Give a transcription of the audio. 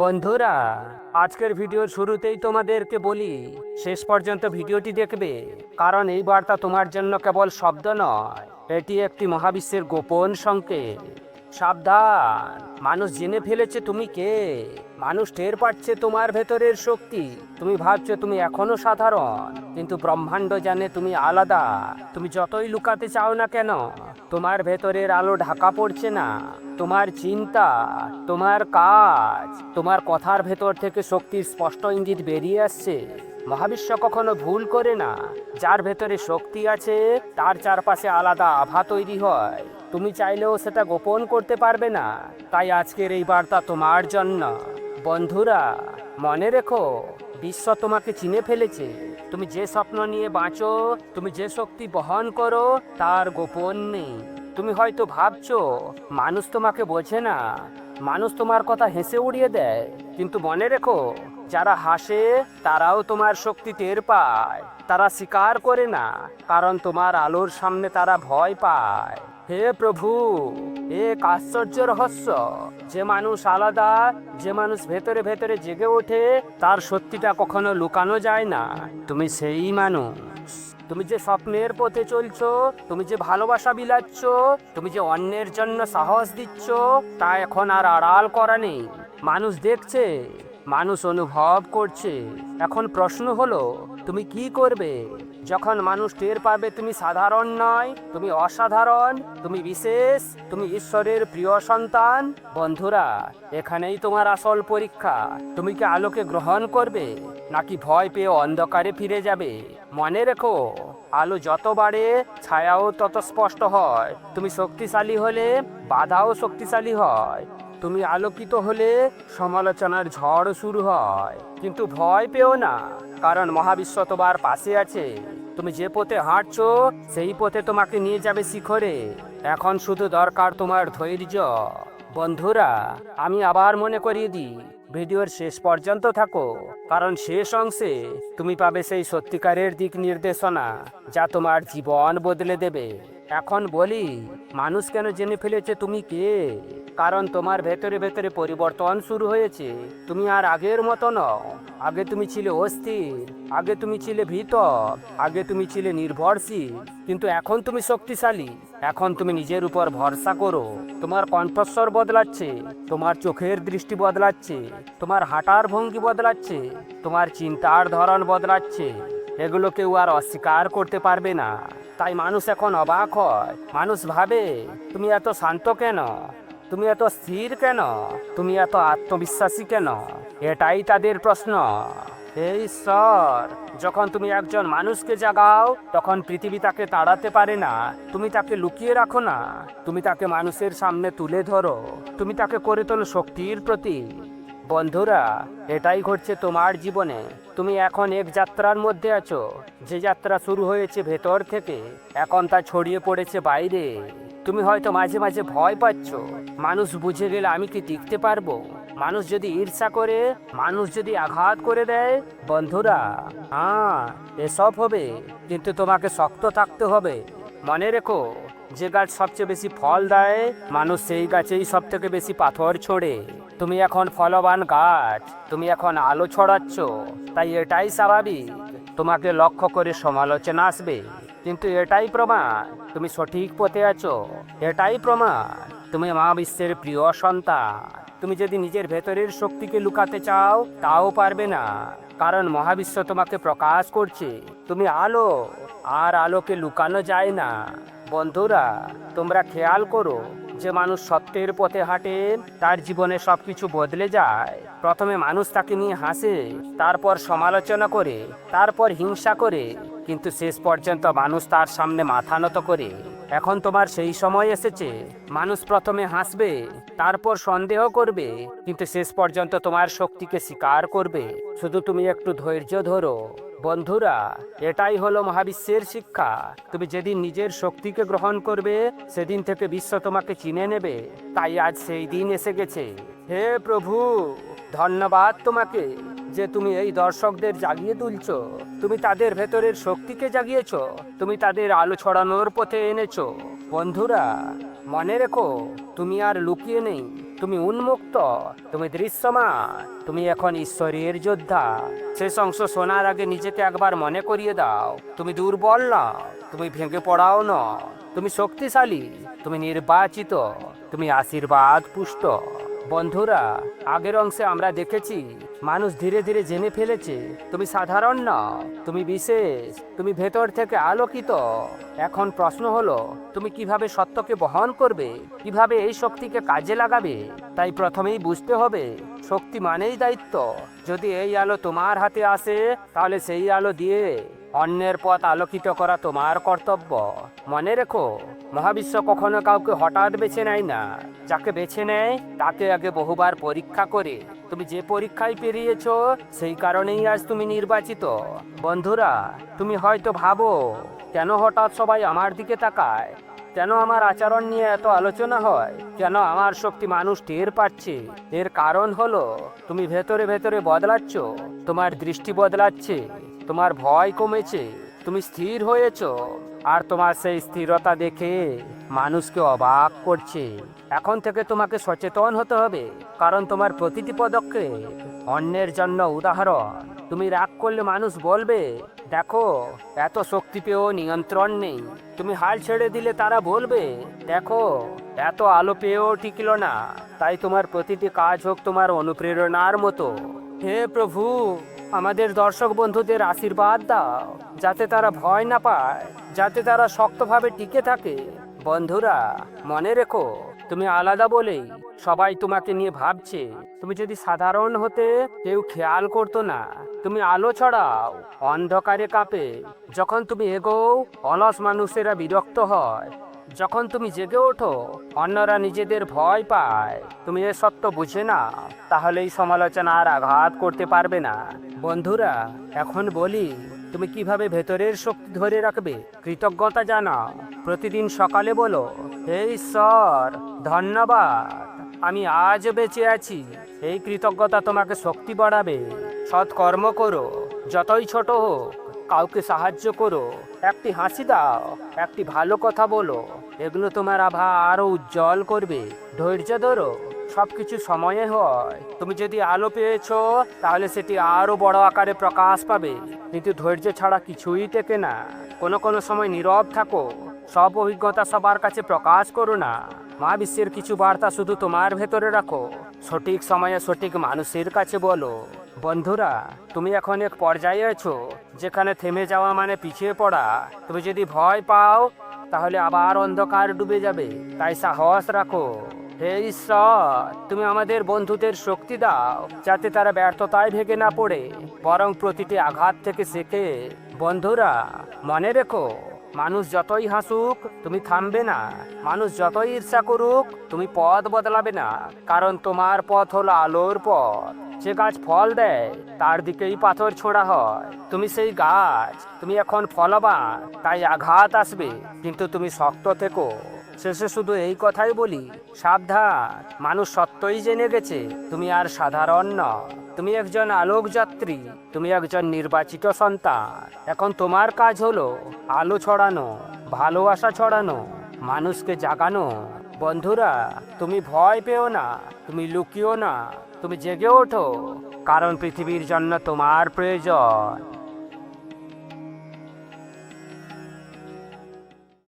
বন্ধুরা, আজকের ভিডিওর শুরুতেই তোমাদেরকে বলি, শেষ পর্যন্ত ভিডিওটি দেখবে, কারণ এই বার্তা তোমার জন্য কেবল শব্দ নয়, এটি একটি মহাবিশ্বের গোপন সংকেত। সাবধান, মানুষ জেনে ফেলেছে তুমি কে, মানুষ টের পাচ্ছে তোমার ভেতরের শক্তি। তুমি ভাবছ তুমি এখনও সাধারণ, কিন্তু ব্রহ্মাণ্ড জানে তুমি আলাদা। তুমি যতই লুকাতে চাও না কেন তোমার ভেতরের আলো ঢাকা পড়ছে না। তোমার চিন্তা, তোমার কাজ, তোমার কথার ভেতর থেকে শক্তির স্পষ্ট ইঙ্গিত বেরিয়ে আসছে। মহাবিশ্ব কখনো ভুল করে না। যার ভেতরে শক্তি আছে, তার চারপাশে আলাদা আভা তৈরি হয়। তুমি চাইলেও সেটা গোপন করতে পারবে না। তাই আজকের এই বার্তা তোমার জন্য। বন্ধুরা, মনে রেখো, বিশ্ব তোমাকে চিনে ফেলেছে। তুমি যে স্বপ্ন নিয়ে বাঁচো, তুমি যে শক্তি বহন করো, তার গোপন নেই। তুমি হয়তো ভাবছ, মানুষ তোমাকে বোঝে না, মানুষ তোমার কথা হেসে উড়িয়ে দেয়। কিন্তু মনে রেখো, যারা হাসে, তারাও তোমার শক্তি টের পায়। তারা স্বীকার করে না, কারণ তোমার আলোর সামনে তারা ভয় পায়। হে প্রভু এক আশ্চর্য রহস্য। যে মানুষ আলাদা, যে মানুষ ভেতরে ভেতরে জেগে ওঠে, তার সত্যিটা কখনো লুকানো যায় না। তুমি সেই মানুষ। তুমি যে স্বপ্নের পথে চলছো, তুমি যে ভালোবাসা বিলাচ্ছ, তুমি যে অন্যের জন্য সাহস দিচ্ছ, তা এখন আর আড়াল করা নেই। মানুষ দেখছে, মানুষ অনুভব করছে। এখন প্রশ্ন হলো, তুমি কি করবে? যখন মানুষ টের পাবে তুমি সাধারণ নয়, তুমি অসাধারণ, তুমি বিশেষ, তুমি ঈশ্বরের প্রিয় সন্তান, বন্ধুরা, এখানেই তোমার আসল পরীক্ষা। তুমি কি আলোকে গ্রহণ করবে, নাকি ভয় পেয়ে অন্ধকারে ফিরে যাবে? মনে রেখো, আলো যত বাড়ে, ছায়াও তত স্পষ্ট হয়। তুমি শক্তিশালী হলে বাধাও শক্তিশালী হয়। তুমি আলোকিত হলে সমালোচনার ঝড় শুরু হয়। কিন্তু ভয় পেও না, কারণ মহাবিশ্ব তোমার পাশে আছে। তুমি যে পথে হাঁটছো, সেই পথে তোমাকে নিয়ে যাবে শিখরে। এখন শুধু দরকার তোমার ধৈর্য। বন্ধুরা, আমি আবার মনে করিয়ে দিই, ভিডিওর শেষ পর্যন্ত থাকো, কারণ শেষ অংশে তুমি পাবে সেই সত্যিকারের দিক নির্দেশনা, যা তোমার জীবন বদলে দেবে। এখন বলি, মানুষ কেন জেনে ফেলেছে তুমি কে? কারণ তোমার ভেতরে ভেতরে পরিবর্তন শুরু হয়েছে। তুমি আর আগের মতো নও। আগে তুমি ছিলে অস্থির, আগে তুমি ছিলে ভীত, আগে তুমি ছিলে নির্ভরশীল। কিন্তু এখন তুমি শক্তিশালী, এখন তুমি নিজের উপর ভরসা করো। তোমার কণ্ঠস্বর বদলাচ্ছে, তোমার চোখের দৃষ্টি বদলাচ্ছে, তোমার হাঁটার ভঙ্গি বদলাচ্ছে, তোমার চিন্তার ধরন বদলাচ্ছে। এগুলো কেউ আর অস্বীকার করতে পারবে না। তাই মানুষ এখন অবাক হয়। মানুষ ভাবে, তুমি এত শান্ত কেন? তুমি এত স্থির কেন? তুমি এত আত্মবিশ্বাসী কেন? এটাই তাদের প্রশ্ন। হে ঈশ্বর, যখন তুমি একজন মানুষকে জাগাও, তখন পৃথিবী তাকে তাড়াতে পারে না। তুমি তাকে লুকিয়ে রাখো না। তুমি তাকে মানুষের সামনে তুলে ধরো। তুমি তাকে করে তোলো শক্তির প্রতি। বন্ধুরা, এটাই ঘটছে তোমার জীবনে। তুমি এখন এক যাত্রার মধ্যে আছো। যে যাত্রা শুরু হয়েছে ভেতর থেকে, এখন তা ছড়িয়ে পড়েছে বাইরে। তুমি হয়তো মাঝে মাঝে ভয় পাচ্ছ। মানুষ বুঝে গেলে আমি কি টিকতে পারব? মানুষ যদি ঈর্ষা করে, মানুষ যদি আঘাত করে দেয়, বন্ধুরা হ্যাঁ এসব হবে, কিন্তু তোমাকে শক্ত থাকতে হবে। মনে রেখো যে গাছ সবচেয়ে বেশি ফল দেয়, মানুষ সেই গাছেই সব থেকে বেশি পাথর ছোড়ে। তুমি এখন ফলবান গাছ, তুমি এখন আলো ছড়াচ্ছ, তাই এটাই স্বাভাবিক। তোমাকে লক্ষ্য করে সমালোচনা আসবে। কিন্তু এটাই প্রমাণ, তুমি সঠিক পথে আছো। এটাই প্রমাণ, তুমি মা বিশ্বের প্রিয় সন্তান। তুমি যদি নিজের ভেতরের শক্তিকে লুকাতে চাও, তাও পারবে না। কারণ মহাবিশ্ব তোমাকে প্রকাশ করছে। তুমি আলো, আর আলোকে লুকানো যায় না। বন্ধুরা, তোমরা খেয়াল করো, যে মানুষ সত্যের পথে হাঁটে, তার জীবনে সবকিছু বদলে যায়। প্রথমে মানুষ তাকে নিয়ে হাসে, তারপর সমালোচনা করে, তারপর হিংসা করে, কিন্তু শেষ পর্যন্ত মানুষ তার সামনে মাথা নত করে। এখন তোমার সেই সময় এসেছে, মানুষ প্রথমে হাসবে, তারপর সন্দেহ করবে, কিন্তু শেষ পর্যন্ত তোমার শক্তিকে স্বীকার করবে। শুধু তুমি একটু ধৈর্য ধরো। বন্ধুরা, এটাই হলো মহাবিশ্বের শিক্ষা। তুমি যেদিন নিজের শক্তিকে গ্রহণ করবে, সেদিন থেকে বিশ্ব তোমাকে চিনে নেবে। তাই আজ সেই দিন এসে গেছে। হে প্রভু, ধন্যবাদ তোমাকে যে তুমি এই দর্শকদের জাগিয়ে তুলছো। তুমি তাদের ভেতরের শক্তিকে জাগিয়েছো। তুমি তাদের আলো ছড়ানোর পথে এনেছো। বন্ধুরা, মনে রেখো, তুমি আর লুকিয়ে নেই। তুমি উন্মুক্ত, তুমি দৃশ্যমান, তুমি এখন ঈশ্বরের যোদ্ধা। সেই অংশ শোনার আগে নিজেকে একবার মনে করিয়ে দাও। তুমি দুর্বল না, তুমি ভেঙে পড়াও না। তুমি শক্তিশালী, তুমি নির্বাচিত, তুমি আশীর্বাদ পুষ্ট। বন্ধুরা, আগের অংশে আমরা দেখেছি, মানুষ ধীরে ধীরে জেনে ফেলেছে, তুমি সাধারণ না, তুমি বিশেষ, তুমি ভেতর থেকে আলোকিত। এখন প্রশ্ন হলো, তুমি কীভাবে সত্যকে বহন করবে, কীভাবে এই শক্তিকে কাজে লাগাবে, তাই প্রথমেই বুঝতে হবে শক্তি মানেই দায়িত্ব। যদি এই আলো তোমার হাতে আসে, তাহলে সেই আলো দিয়ে অন্যের পথ আলোকিত করা তোমার কর্তব্য। মনে রেখো, মহাবিশ্ব কখনো কাউকে হঠাৎ বেছে নেয় না। যাকে বেছে নেয়, তাকে আগে বহুবার পরীক্ষা করে। তুমি যে পরীক্ষায় পেরিয়েছ, সেই কারণেই আজ তুমি নির্বাচিত। বন্ধুরা, তুমি হয়তো ভাবো, কেন হঠাৎ সবাই আমার দিকে তাকায়? কেন আমার আচরণ নিয়ে এত আলোচনা হয়? কেন আমার শক্তি মানুষ টের পাচ্ছে? এর কারণ হলো, তুমি ভেতরে ভেতরে বদলাচ্ছ, তোমার দৃষ্টি বদলাচ্ছে, তোমার ভয় কমেছে, তুমি স্থির হয়েছ, আর তোমার সেই স্থিরতা দেখে মানুষকে অবাক করছে। এখন থেকে তোমাকে সচেতন হতে হবে, কারণ তোমার প্রতিটি পদক্ষেপ অন্যের জন্য উদাহরণ। তুমি রাগ করলে মানুষ বলবে দেখো, এত শক্তি পেয়েও নিয়ন্ত্রণ নেই। তুমি হাল ছেড়ে দিলে তারা বলবে, দেখো, এত আলো পেয়েও টিকল না। তাই তোমার প্রতিটি কাজ হোক তোমার অনুপ্রেরণার মতো। হে প্রভু, আমাদের দর্শক বন্ধুদের আশীর্বাদ দাও, যাতে তারা ভয় না পায়, যাতে তারা শক্তভাবে টিকে থাকে। বন্ধুরা, মনে রেখো, তুমি আলাদা বলেই সবাই তোমাকে নিয়ে ভাবছে। তুমি যদি সাধারণ হতে কেউ খেয়াল করতো না তুমি আলো ছড়াও, অন্ধকারে কাঁপে। যখন তুমি এগোও, অলস মানুষেরা বিরক্ত হয়। যখন তুমি জেগে ওঠো, অন্যরা নিজেদের ভয় পায়। তুমি এ সত্য বুঝে না, তাহলে এই সমালোচনা আর আঘাত করতে পারবে না। বন্ধুরা, এখন বলি, তুমি কীভাবে ভেতরের শক্তি ধরে রাখবে? কৃতজ্ঞতা জানাও। প্রতিদিন সকালে বলো, হে ঈশ্বর, ধন্যবাদ। আমি আজ বেঁচে আছি। এই কৃতজ্ঞতা তোমাকে শক্তি বাড়াবে। সৎ কর্ম করো, যতই ছোট হোক, কাউকে সাহায্য করো। একটি হাসি দাও, একটি ভালো কথা বলো। এগুলো তোমার আভা আরও উজ্জ্বল করবে। ধৈর্য ধরো, সবকিছু সময়ে হয়। তুমি যদি আলো পেয়েছ, তাহলে সেটি আরও বড় আকারে প্রকাশ পাবে। কিন্তু ধৈর্য ছাড়া কিছুই টেকে না। কোনো কোনো সময় নীরব থাকো। সব অভিজ্ঞতা সবার কাছে প্রকাশ করো না। মা বিশ্বের কিছু বার্তা শুধু তোমার ভেতরে রাখো। সঠিক সময়ে সঠিক মানুষের কাছে বলো। বন্ধুরা, তুমি এখন এক পর্যায়ে আছো, যেখানে থেমে যাওয়া মানে পিছিয়ে পড়া। তুমি যদি ভয় পাও, তাহলে আবার অন্ধকার ডুবে যাবে। তাই সাহস রাখো। হে ঈশ্বর, তুমি আমাদের বন্ধুদের শক্তি দাও, যাতে তারা ব্যর্থতায় ভেঙে না পড়ে, বরং প্রতিটি আঘাত থেকে শেখে। বন্ধুরা, মনে রেখো, মানুষ যতই হাসুক, তুমি থামবে না। মানুষ যতই ঈর্ষা করুক, তুমি পথ বদলাবে না, কারণ তোমার পথ হলো আলোর পথ। যে গাছ ফল দেয়, তার দিকেই পাথর ছোঁড়া হয়। তুমি সেই গাছ, তুমি এখন ফলবান, তাই আঘাত আসবে। কিন্তু তুমি শক্ত থেকো। শেষে শুধু এই কথাই বলি, সাবধান। মানুষ সত্যই জেনে গেছে, তুমি আর সাধারণ ন তুমি একজন আলোক যাত্রী তুমি একজন নির্বাচিত সন্তান। এখন তোমার কাজ হলো আলো ছড়ানো, ভালোবাসা ছড়ানো, মানুষকে জাগানো। বন্ধুরা, তুমি ভয় পেও না, তুমি লুকিও না, তুমি জেগে ওঠো, কারণ পৃথিবীর জন্য তোমার প্রয়োজন।